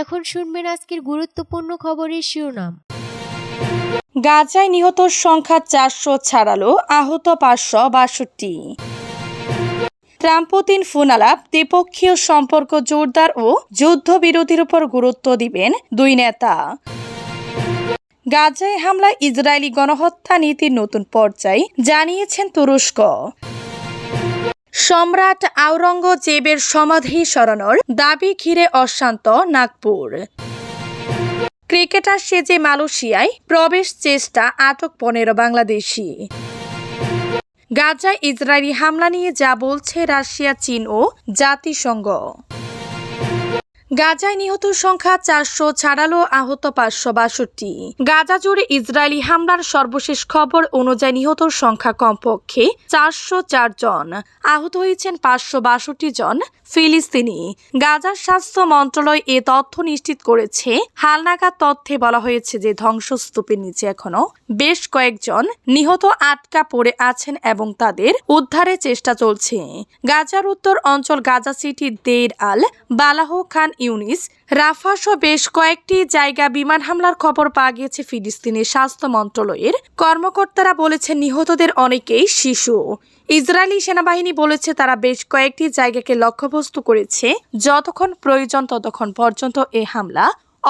এখন শুনবেন আজকের গুরুত্বপূর্ণ খবরের শিরোনাম। গাজায় নিহতর সংখ্যা চারশো ছাড়ালো, আহত পাঁচশো বাষট্টি। ট্রাম্প পুতিন ফোনালাপ, দ্বিপক্ষীয় সম্পর্ক জোরদার ও যুদ্ধবিরতির উপর গুরুত্ব দিবেন দুই নেতা। গাজায় হামলা ইসরায়েলি গণহত্যা নীতির নতুন পর্যায়, জানিয়েছেন তুরস্ক। সম্রাট আওরঙ্গজেবের সমাধি সরানোর দাবি ঘিরে অশান্ত নাগপুর। ক্রিকেটার সেজে মালয়েশিয়ায় প্রবেশ চেষ্টা আটক পনেরো বাংলাদেশি। গাজায় ইসরায়েলি হামলা নিয়ে যা বলছে রাশিয়া, চীন ও জাতিসংঘ। গাজায় নিহত সংখ্যা চারশো ছাড়ালো, আহত পাঁচশো বাষট্টি। গাজা জুড়ে ইসরায়েলি হামলার সর্বশেষ খবর অনুযায়ী নিহত সংখ্যা কমপক্ষে চারশো চার জন। আহত হয়েছেন পাঁচশো বাষট্টি জন ফিলিস্তিনি। গাজার স্বাস্থ্য মন্ত্রণালয় এ তথ্য নিশ্চিত করেছে, হালনাগাদ তথ্যে বলা হয়েছে যে ধ্বংসস্তূপের নিচে এখনও বেশ কয়েকজন নিহত আটকা পড়ে আছেন এবং তাদের উদ্ধারের চেষ্টা চলছে। গাজার উত্তর অঞ্চল Gaza City Deir al Balah Khan Younis, Rafah সহ বেশ কয়েকটি জায়গা বিমান হামলার খবর পাওয়া গিয়েছে ফিলিস্তিনের স্বাস্থ্য মন্ত্রণালয়ের। কর্মকর্তারা বলেছেন নিহতদের অনেকেই শিশু। ইসরায়েলি সেনাবাহিনী বলেছে তারা বেশ কয়েকটি জায়গাকে লক্ষ্যবস্তু করেছে। যতক্ষণ প্রয়োজন ততক্ষণ পর্যন্ত এ হামলা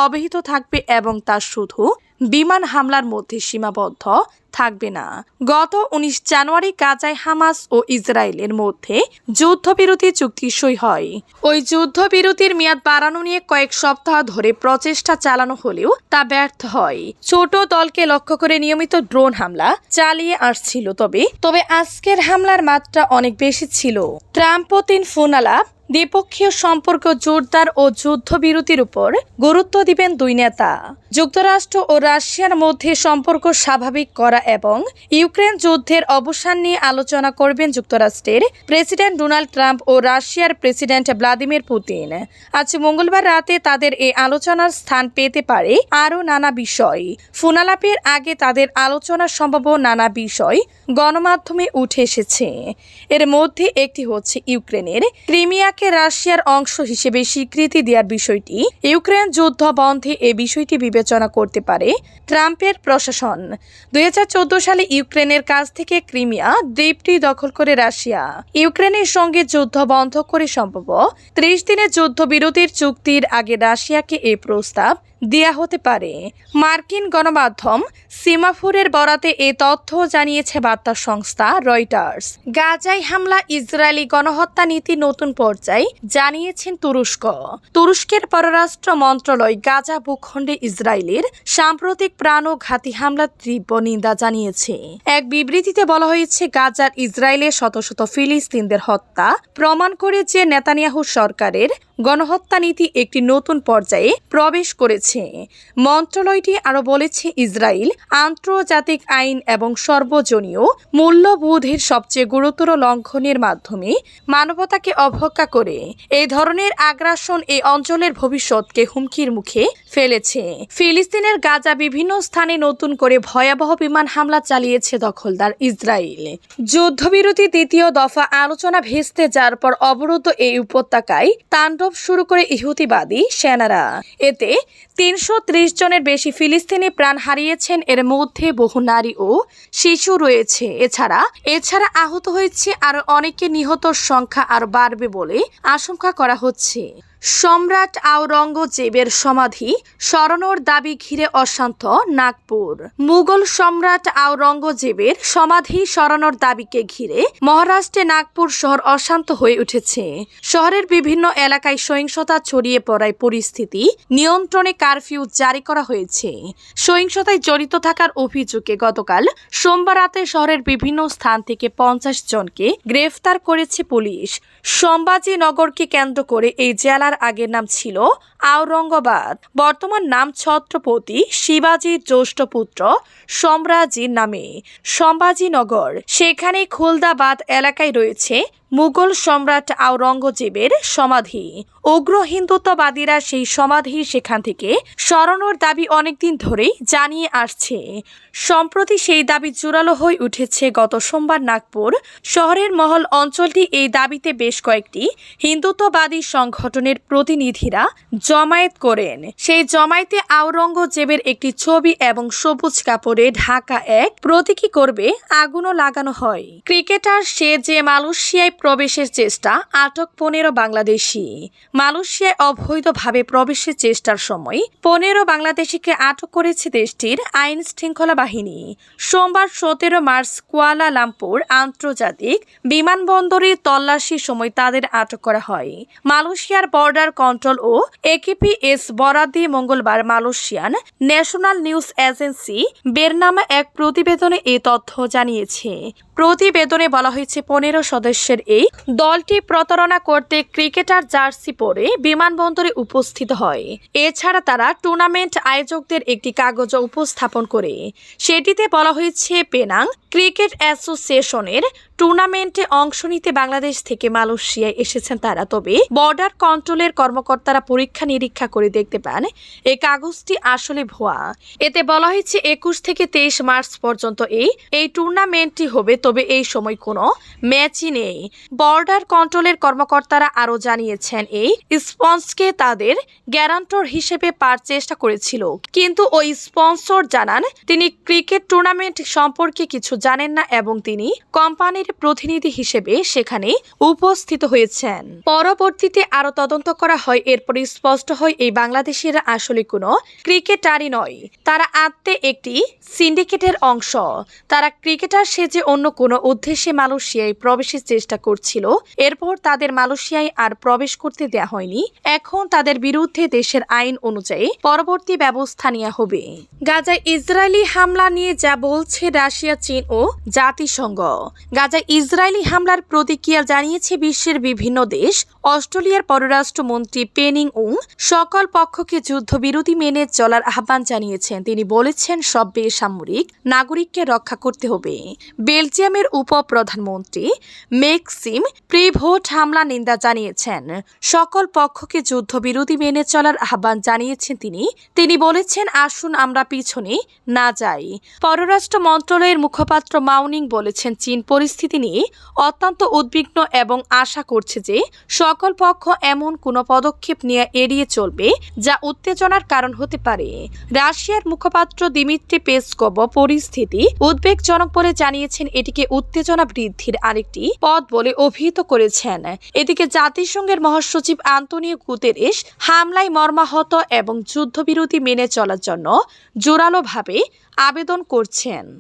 অবহিত থাকবে এবং তা শুধু বিমান হামলার মধ্যে সীমাবদ্ধ থাকবে না। গত উনিশ জানুয়ারি গাজায় হামাস ও ইসরায়েলের মধ্যে যুদ্ধবিরতি চুক্তি সই হয়। ওই যুদ্ধবিরতির মেয়াদ বাড়ানো নিয়ে কয়েক সপ্তাহ ধরে প্রচেষ্টা চালানো হলেও তা ব্যর্থ হয়। ছোট দলকে লক্ষ্য করে নিয়মিত ড্রোন হামলা চালিয়ে আসছিল তবে তবে আজকের হামলার মাত্রা অনেক বেশি ছিল। ট্রাম্প পুতিন ফোনালাপ দ্বিপক্ষীয় সম্পর্ক জোরদার ও যুদ্ধবিরতির উপর গুরুত্ব দিবেন দুই নেতা। যুক্তরাষ্ট্র ও রাশিয়ার মধ্যে সম্পর্ক স্বাভাবিক করা এবং ইউক্রেন যুদ্ধের অবসান নিয়ে আলোচনা করবেন যুক্তরাষ্ট্রের প্রেসিডেন্ট ডোনাল্ড ট্রাম্প ও রাশিয়ার প্রেসিডেন্ট ভ্লাদিমির পুতিন। আজ মঙ্গলবার রাতে তাদের এই আলোচনার স্থান পেতে পারে আরও নানা বিষয়। ফোনালাপের আগে তাদের আলোচনার সম্ভব নানা বিষয় গণমাধ্যমে উঠে এসেছে। এর মধ্যে একটি হচ্ছে ইউক্রেনের ক্রিমিয়াকে রাশিয়ার অংশ হিসেবে স্বীকৃতি দেওয়ার বিষয়টি ইউক্রেন যুদ্ধ বন্ধে এ বিষয়টি বিবেচনা করতে পারে ট্রাম্পের প্রশাসন। দুই হাজার চোদ্দ সালে ইউক্রেনের কাছ থেকে ক্রিমিয়া দ্বীপটি দখল করে রাশিয়া। ইউক্রেনের সঙ্গে যুদ্ধ বন্ধ করে সম্ভব। ত্রিশ দিনের যুদ্ধবিরতির চুক্তির আগে রাশিয়াকে এ প্রস্তাব দেয়া হতে পারে। মার্কিন গণমাধ্যম সিমাফুরের বরাতে এ তথ্য জানিয়েছে বার্তা সংস্থা রয়টার্স। গাজায় হামলা, ইসরায়েলি গণহত্যা নীতি নতুন পর্যায়ে, জানিয়েছেন তুরস্ক। তুরস্কের পররাষ্ট্র মন্ত্রণালয় গাজা ভূখণ্ডে ইসরায়েলের সাম্প্রতিক প্রাণ প্রাণঘাতী হামলার তীব্র নিন্দা জানিয়েছে। এক বিবৃতিতে বলা হয়েছে, গাজার ইসরায়েলের শত শত ফিলিস্তিনদের হত্যা প্রমাণ করে যে নেতানিয়াহু সরকারের গণহত্যা নীতি একটি নতুন পর্যায়ে প্রবেশ করেছে। মন্ত্রণালয়টি আরও বলেছে, ইসরায়েল আন্তর্জাতিক আইন এবং সর্বজনীয় মূল্যবোধের সবচেয়ে গুরুতর লঙ্ঘনের মাধ্যমে মানবতাকে অবজ্ঞা করে। এই ধরনের আগ্রাসন এই অঞ্চলের ভবিষ্যৎকে হুমকির মুখে ফেলেছে। ফিলিস্তিনের গাজা বিভিন্ন স্থানে নতুন করে ভয়াবহ বিমান হামলা চালিয়েছে দখলদার ইসরায়েল। যুদ্ধবিরতি দ্বিতীয় দফা আলোচনা ভেস্তে যার পর অবরুদ্ধ এই উপত্যকায় তাণ্ডব শুরু করে ইহুতিবাদী সেনারা। এতে তিনশো ত্রিশ জনের বেশি ফিলিস্তিনি প্রাণ হারিয়েছেন, এর মধ্যে বহু নারী ও শিশু রয়েছে। এছাড়া এছাড়া আহত হয়েছে আরও অনেকে, নিহতর সংখ্যা আর বাড়বে বলে আশঙ্কা করা হচ্ছে। সম্রাট আওরঙ্গজেবের সমাধি সরানোর দাবি ঘিরে অশান্ত নাগপুর। মুঘল সম্রাট আওরঙ্গজেবের সমাধি সরানোর দাবিকে ঘিরে মহারাষ্ট্রে নাগপুর শহর অশান্ত হয়ে উঠেছে। শহরের বিভিন্ন এলাকায় সহিংসতা ছড়িয়ে পড়ায় পরিস্থিতি নিয়ন্ত্রণে কারফিউ জারি করা হয়েছে। সহিংসতায় জড়িত থাকার অভিযোগে গতকাল সোমবার রাতে শহরের বিভিন্ন স্থান থেকে পঞ্চাশ জনকে গ্রেফতার করেছে পুলিশ। সম্বাজি নগরকে কেন্দ্র করে এই জেলার আগের নাম ছিল আওরঙ্গাবাদ। বর্তমান নাম ছত্রপতি শিবাজির জ্যেষ্ঠ পুত্র সম্রাজির নামে। সম্ভাজিনগর সেখানে খুলদাবাদ এলাকায় রয়েছে মুঘল সম্রাট আওরঙ্গজেবের সমাধি। উগ্র হিন্দুত্ববাদীরা সেই সমাধি সেখান থেকে সরানোর দাবি অনেকদিন ধরেই জানিয়ে আসছে। সম্প্রতি সেই দাবি জোরালো হয়ে উঠেছে গত সোমবার নাগপুর শহরের মহল অঞ্চলটি। এই দাবিতে বেশ কয়েকটি হিন্দুত্ববাদী সংগঠনের প্রতিনিধিরা জমায়েত করেন। সেই জমায়েতে আওরঙ্গজেবের একটি ছবি এবং সবুজ কাপড়ে ঢাকা এক প্রতীকী করবে আগুনও লাগানো হয়। ক্রিকেটার সে যে মালয়েশিয়ায় প্রবেশের চেষ্টা, আটক পনেরো বাংলাদেশি। মালয়েশিয়ায় অবৈধভাবে প্রবেশের চেষ্টার সময় পনেরো বাংলাদেশিকে আটক করেছে দেশটির আইন শৃঙ্খলা বাহিনী। সোমবার সতেরো মার্চ কুয়ালা লামপুর আন্তর্জাতিক বিমানবন্দরে তল্লাশির সময় তাদের আটক করা হয়। মালয়েশিয়ার বর্ডার কন্ট্রোল ও একেপিএস বরাদ দিয়ে মঙ্গলবার Malaysian National News Agency Bernama এক প্রতিবেদনে এই তথ্য জানিয়েছে। প্রতিবেদনে বলা হয়েছে, পনেরো সদস্যের এই দলটি প্রতারণা করতে ক্রিকেটার জার্সি পরে বিমানবন্দরে উপস্থিত হয়। এছাড়া তারা টুর্নামেন্ট আয়োজকদের একটি কাগজ উপস্থাপন করে। সেটিতে বলা হয়েছে, পেনাং ক্রিকেট অ্যাসোসিয়েশনের টুর্নামেন্টে অংশ নিতে বাংলাদেশ থেকে মালয়েশিয়ায় এসেছেন তারা। তবে বর্ডার কন্ট্রোলের কর্মকর্তারা পরীক্ষা নিরীক্ষা করে দেখতে পান এই কাগজটি আসলে ভুয়া। এতে বলা হয়েছে একুশ থেকে তেইশ মার্চ পর্যন্ত এই এই টুর্নামেন্টটি হবে, তবে এই সময় কোনো ম্যাচই নেই। বর্ডার কন্ট্রোলের কর্মকর্তারা আরও জানিয়েছেন, এই স্পন্সকে তাদের গ্যারান্টর হিসেবে পার চেষ্টা করেছিল। কিন্তু ওই স্পন্সর জানান, তিনি ক্রিকেট টুর্নামেন্ট সম্পর্কে কিছু জানেন না এবং তিনি কোম্পানির প্রতিনিধি হিসেবে সেখানে উপস্থিত হয়েছেন। পরবর্তীতে আরও তদন্ত করা হয়, এরপর স্পষ্ট হয়, এই বাংলাদেশিরা আসলে কোনো ক্রিকেটারই নয়। তারা আত্মে একটি সিন্ডিকেটের অংশ। তারা ক্রিকেটার সেজে অন্য কোনো উদ্দেশ্যে মালয়েশিয়ায় প্রবেশের চেষ্টা করছিল। এরপর তাদের মালয়েশিয়ায় আর প্রবেশ করতে দেয়া হয়নি। এখন তাদের বিরুদ্ধে দেশের আইন অনুযায়ী পরবর্তী ব্যবস্থা নেওয়া হবে। গাজায় ইসরায়েলি হামলা নিয়ে যা বলছে রাশিয়া, চীন ও জাতিসংঘ। গাজায় ইসরায়েলি হামলার প্রতিক্রিয়া জানিয়েছে বিশ্বের বিভিন্ন দেশ। অস্ট্রেলিয়ার পররাষ্ট্রমন্ত্রী পেনিং উং সকল পক্ষকে যুদ্ধবিরতি মেনে চলার আহ্বান জানিয়েছেন। তিনি বলেছেন, সব বেসামরিক নাগরিককে রক্ষা করতে হবে। বেলজিয়ামের উপপ্রধানমন্ত্রী মেক্সিম প্রিভোট হামলা নিন্দা জানিয়েছেন। সকল পক্ষকে যুদ্ধবিরতি মেনে চলার আহ্বান জানিয়েছেন তিনি। তিনি বলেছেন, আসুন আমরা পিছনে না যাই। পররাষ্ট্র মন্ত্রণালয়ের মুখপাত্র মাউনিং বলেছেন, চীন পরিস্থিতি নিয়ে অত্যন্ত উদ্বিগ্ন এবং আশা করছে যে সকল পক্ষ এমন কোনো পদক্ষেপ নিয়ে এড়িয়ে চলবে, যা উত্তেজনার কারণ হতে পারে। রাশিয়ার মুখপাত্র দিমিত্রি পেসকভ পরিস্থিতি উদ্বেগজনক বলে জানিয়েছেন, এটিকে উত্তেজনা বৃদ্ধির আরেকটি পথ বলে অভিহিত করেছেন। এদিকে জাতিসংঘের মহাসচিব আন্তনিও গুতেরেস হামলায় মর্মাহত এবং যুদ্ধবিরতি মেনে চলার জন্য জোরালোভাবে আবেদন করছেন।